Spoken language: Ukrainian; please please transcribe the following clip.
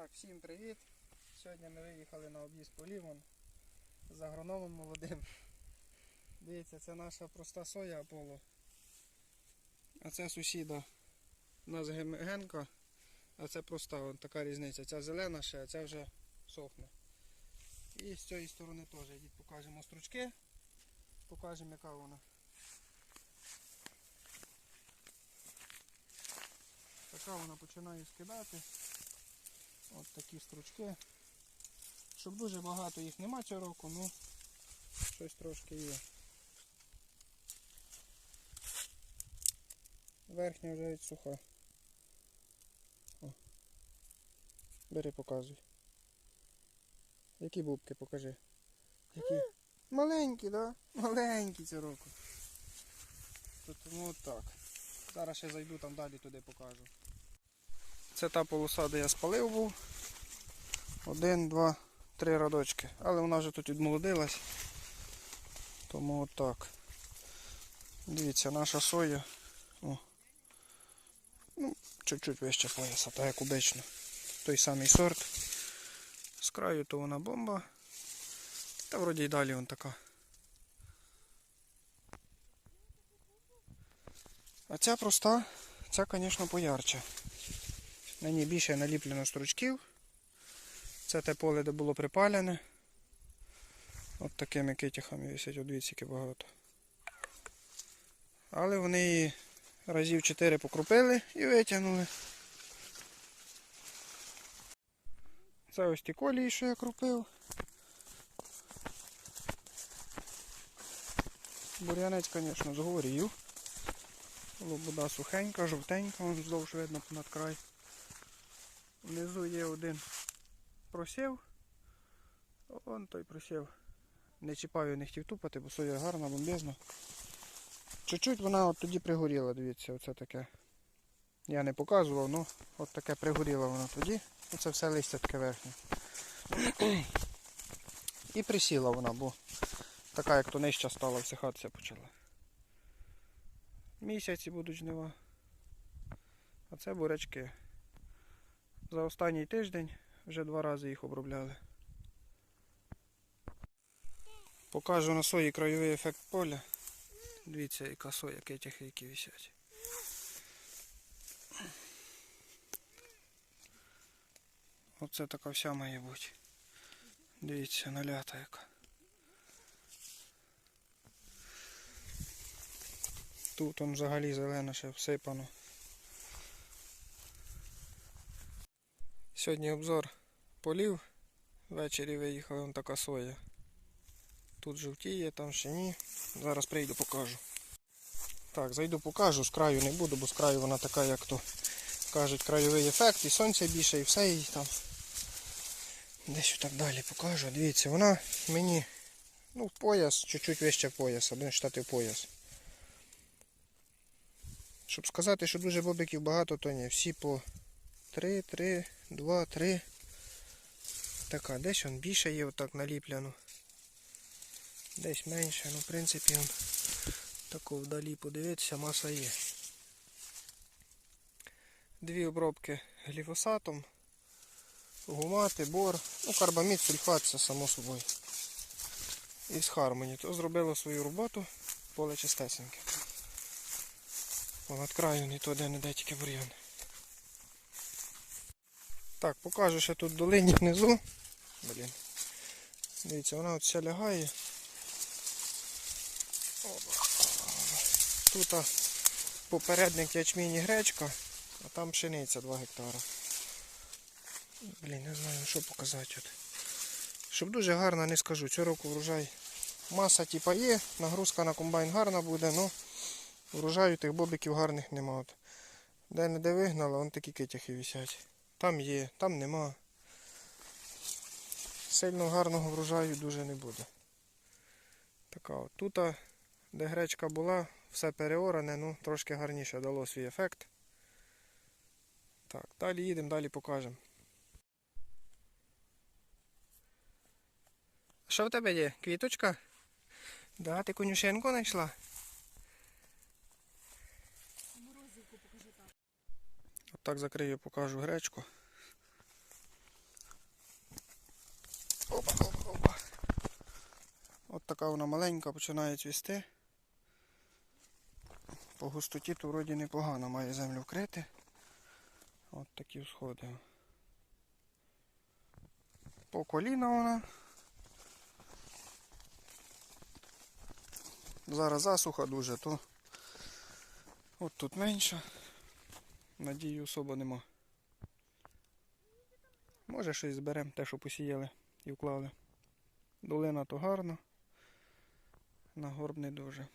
Так, всім привіт. Сьогодні ми виїхали на об'їзд полів з агрономом молодим. Дивіться, це наша проста соя Аполло. А це сусіда. У нас ген- генка, а це проста, вон така різниця. Ця зелена ще, а ця вже сохне. І з цієї сторони теж йдіть покажемо стручки. Покажемо яка вона. Така вона починає скидати. От такі стручки. Щоб дуже багато їх нема цього року, ну щось трошки є. Верхня вже суха. О. Бери показуй. Які бубки покажи. Які? Маленькі, да? Маленькі цього року. То Тому от так. Зараз ще зайду там далі туди покажу. Це та полоса, де я спалив був. Один, два, три радочки. Але вона вже тут відмолодилась. Тому отак. Дивіться, наша соя. О. Ну, чуть-чуть вище пояса, так як обично. Той самий сорт. З краю то вона бомба. Та вроді й далі вон така. А ця проста, ця, звісно, поярче. На ній більше наліплено стручків. Це те поле, де було припалене. От такими китяхами висять, от багато. Але вони її разів 4 покрупили і витягнули. Це ось ті колії, що я крупив. Бур'янець, звісно, згорів. Лобода сухенька, жовтенька, вздовж видно понад край. Внизу є один просів. Вон той просів. Не чіпаю, не хотів тупати, бо соя гарна, бомбезна. Чуть-чуть вона от тоді пригоріла, дивіться, оце таке. Я не показував, але от таке пригоріла вона тоді. Оце все листя таке верхнє. І присіла вона, бо така як то нижча стала, всихатися почала. Місяці будуть жнива. А це бурячки. За останній тиждень вже два рази їх обробляли. Покажу на сої краєвий ефект поля. Дивіться, яка соя, які висять. Оце така вся має бути. Дивіться, налята яка. Тут он взагалі зелено ще всипано. Сьогодні обзор полів. Ввечері виїхала вон така соя. Тут жовтіє, там ще ні. Зараз прийду покажу. Так, зайду покажу, з краю не буду, бо з краю вона така, як то кажуть, краєвий ефект, і сонця більше, і все, і там. Десь так далі покажу. Дивіться, вона мені ну, пояс, чуть-чуть вище пояса, будемо читати пояс. Щоб сказати, що дуже бобиків багато, то ні. Всі по 3, 3, 2, 3. Така, десь он більше є отак наліплено. Десь менше, ну в принципі он тако вдалі подивитися, маса є. Дві обробки гліфосатом, гумати, бор, ну карбамід, сульфат, це само собою. І з Хармоні. То зробило свою роботу, поле чистесеньке. Понад краю не то де не де тільки бур'ян. Так, покажу ще тут долині внизу. Блін. Дивіться, вона от вся лягає. Тут попередник ячмінь і гречка, а там пшениця 2 гектара. Блін, не знаю, що показати. От. Щоб дуже гарно не скажу. Цього року врожай. Маса типа є, нагрузка на комбайн гарна буде, але врожаю тих бобиків гарних нема. От. Де не де вигнала, вон такі китяхи висять. Там є, там нема. Сильно гарного врожаю дуже не буде. Така от. Тут, де гречка була, все переоране, ну трошки гарніше дало свій ефект. Так, далі їдемо, далі покажемо. Що в тебе є? Квіточка? Да, ти конюшенку знайшла? Так закрию, покажу гречку. Опа, опа, опа. От така вона маленька, починає цвісти. По густоті то вроді непогано має землю вкрити. От такі всходи. По коліна вона. Зараз засуха дуже, то от тут менше. Надії особо нема. Може щось зберемо, те, що посіяли і вклали. Долина то гарна, на горб не дуже.